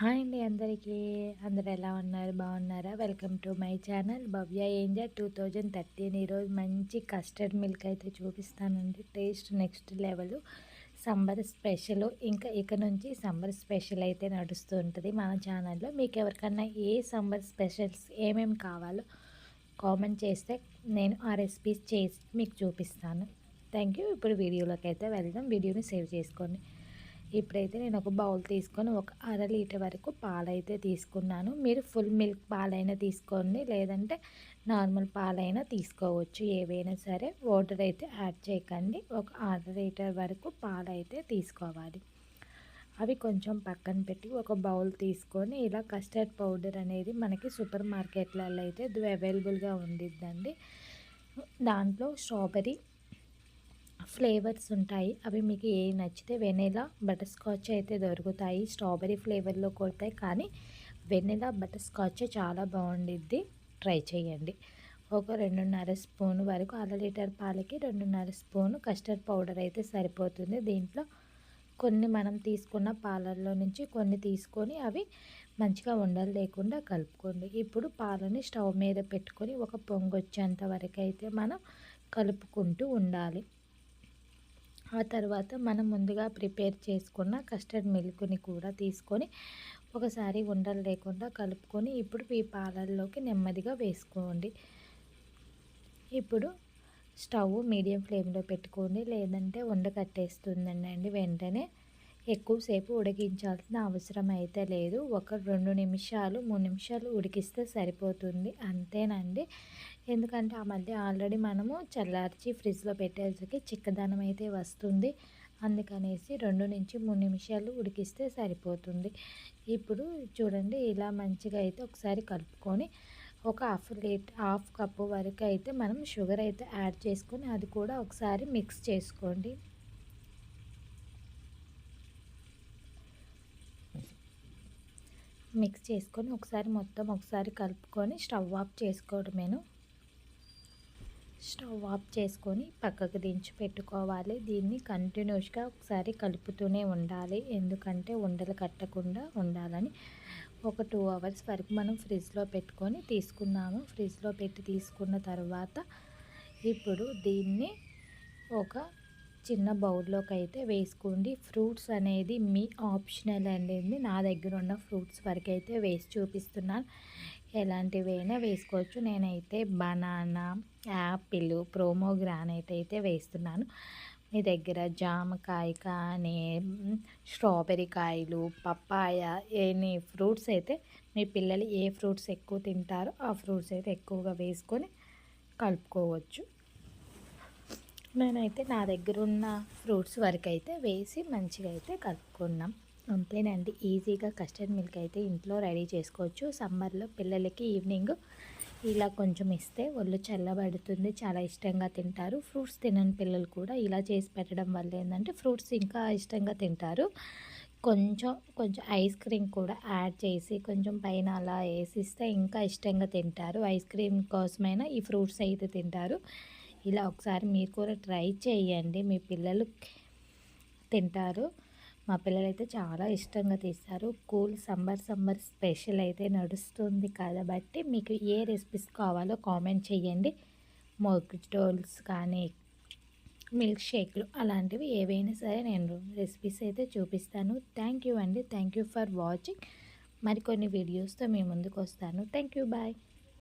Hi అండి అందరికీ. అందరు ఎలా ఉన్నారు? బాగున్నారా? Welcome to my channel. Bhavya anger two thousand thirteen ఈరోజు మంచి కస్టర్డ్ మిల్క్ అయితే చూపిస్తానండి. Taste next level. Summer special. ఇంకా ఇక నుంచి సంబర్ స్పెషల్ అయితే నడుస్తూ ఉంటుంది మన ఛానల్లో. మీకు ఎవరికన్నా ఏ సంబర్ స్పెషల్స్ ఏమేమి కావాలో కామెంట్ చేస్తే నేను ఆ రెసిపీస్ చేసి మీకు చూపిస్తాను. Thank you. ఇప్పుడు వీడియోలోకి అయితే వెళ్దాం. వీడియోని సేవ్ చేసుకోండి. ఇప్పుడైతే నేను ఒక బౌల్ తీసుకొని ఒక అర లీటర్ వరకు పాలైతే తీసుకున్నాను. మీరు ఫుల్ మిల్క్ పాలైనా తీసుకోండి లేదంటే నార్మల్ పాలైనా తీసుకోవచ్చు ఏవైనా సరే. వాటర్ అయితే యాడ్ చేయకండి. ఒక అర లీటర్ వరకు పాలైతే తీసుకోవాలి. అవి కొంచెం పక్కన పెట్టి ఒక బౌల్ తీసుకొని ఇలా కస్టర్డ్ పౌడర్ అనేది మనకి సూపర్ మార్కెట్లలో అయితే అవైలబుల్గా ఉండిద్దండి. దాంట్లో స్ట్రాబెరీ ఫ్లేవర్స్ ఉంటాయి. అవి మీకు ఏ నచ్చితే వెనీలా బటర్ స్కాచ్ అయితే దొరుకుతాయి. స్ట్రాబెరీ ఫ్లేవర్లో కొడతాయి. కానీ వెనీలా బటర్ స్కాచ్ చాలా బాగుండిద్ది. ట్రై చేయండి. ఒక రెండున్నర స్పూన్ వరకు అర లీటర్ పాలకి రెండున్నర స్పూన్ కస్టర్డ్ పౌడర్ అయితే సరిపోతుంది. దీంట్లో కొన్ని మనం తీసుకున్న పాలల్లో నుంచి కొన్ని తీసుకొని అవి మంచిగా ఉండలు లేకుండా కలుపుకోండి. ఇప్పుడు పాలని స్టవ్ మీద పెట్టుకొని ఒక పొంగొచ్చేంత వరకు అయితే మనం కలుపుకుంటూ ఉండాలి. ఆ తర్వాత మనం ముందుగా ప్రిపేర్ చేసుకున్న కస్టర్డ్ మిల్క్ని కూడా తీసుకొని ఒకసారి ఉండలు లేకుండా కలుపుకొని ఇప్పుడు ఈ పాలల్లోకి నెమ్మదిగా వేసుకోండి. ఇప్పుడు స్టవ్ మీడియం ఫ్లేమ్లో పెట్టుకోండి. లేదంటే ఉండ కట్టేస్తుందండి వెంటనే. ఎక్కువసేపు ఉడికించాల్సిన అవసరం అయితే లేదు. ఒక రెండు నిమిషాలు మూడు నిమిషాలు ఉడికిస్తే సరిపోతుంది. అంతేనండి. ఎందుకంటే ఆ మధ్య ఆల్రెడీ మనము చల్లార్చి ఫ్రిడ్జ్లో పెట్టేసరికి చిక్కదనం అయితే వస్తుంది. అందుకనేసి రెండు నుంచి మూడు నిమిషాలు ఉడికిస్తే సరిపోతుంది. ఇప్పుడు చూడండి ఇలా మంచిగా అయితే ఒకసారి కలుపుకొని ఒక హాఫ్ లీటర్ హాఫ్ కప్పు వరకు అయితే మనం షుగర్ అయితే యాడ్ చేసుకొని అది కూడా ఒకసారి మిక్స్ చేసుకోండి. మిక్స్ చేసుకొని ఒకసారి మొత్తం ఒకసారి కలుపుకొని స్టవ్ ఆఫ్ చేసుకోవడమేను స్టవ్ ఆఫ్ చేసుకొని పక్కకు దించి పెట్టుకోవాలి. దీన్ని కంటిన్యూస్గా ఒకసారి కలుపుతూనే ఉండాలి. ఎందుకంటే ఉండలు కట్టకుండా ఉండాలని ఒక టూ అవర్స్ వరకు మనం ఫ్రిడ్జ్లో పెట్టుకొని తీసుకున్నాము. ఫ్రిడ్జ్లో పెట్టి తీసుకున్న తర్వాత ఇప్పుడు దీన్ని ఒక చిన్న బౌల్లోకి అయితే వేసుకోండి. ఫ్రూట్స్ అనేది మీ ఆప్షనల్ అనేది నా దగ్గర ఉన్న ఫ్రూట్స్ వరకు అయితే వేసి చూపిస్తున్నాను. ఎలాంటివైనా వేసుకోవచ్చు. నేనైతే బనానా యాపిల్ ప్రోమోగ్రానైట్ అయితే వేస్తున్నాను. మీ దగ్గర జామకాయ కానీ స్ట్రాబెరీ కాయలు పప్పాయ ఎనీ ఫ్రూట్స్ అయితే మీ పిల్లలు ఏ ఫ్రూట్స్ ఎక్కువ తింటారో ఆ ఫ్రూట్స్ అయితే ఎక్కువగా వేసుకొని కలుపుకోవచ్చు. నేనైతే నా దగ్గర ఉన్న ఫ్రూట్స్ వరకు అయితే వేసి మంచిగా అయితే కలుపుకున్నాం. అంతేనండి ఈజీగా కస్టర్డ్ మిల్క్ అయితే ఇంట్లో రెడీ చేసుకోవచ్చు. సమ్మర్లో పిల్లలకి ఈవినింగ్ ఇలా కొంచెం ఇస్తే ఒళ్ళు చల్లబడుతుంది చాలా ఇష్టంగా తింటారు. ఫ్రూట్స్ తినని పిల్లలు కూడా ఇలా చేసి పెట్టడం వల్ల ఏంటంటే ఫ్రూట్స్ ఇంకా ఇష్టంగా తింటారు. కొంచెం కొంచెం ఐస్ క్రీమ్ కూడా యాడ్ చేసి కొంచెం పైన అలా వేసిస్తే ఇంకా ఇష్టంగా తింటారు. ఐస్ క్రీమ్ కోసమైనా ఈ ఫ్రూట్స్ అయితే తింటారు. ఇలా ఒకసారి మీరు కూడా ట్రై చేయండి. మీ పిల్లలు తింటారు. మా పిల్లలు అయితే చాలా ఇష్టంగా తీస్తారు. కూల్ సమ్మర్ సమ్మర్ స్పెషల్ అయితే నడుస్తుంది కాబట్టి మీకు ఏ రెసిపీస్ కావాలో కామెంట్ చేయండి. మోక్టోల్స్ కానీ మిల్క్ షేక్లు అలాంటివి ఏవైనా సరే నేను రెసిపీస్ అయితే చూపిస్తాను. థ్యాంక్ యూ అండి. Thank you for watching. మరికొన్ని వీడియోస్తో మీ ముందుకు వస్తాను. Thank you. బాయ్.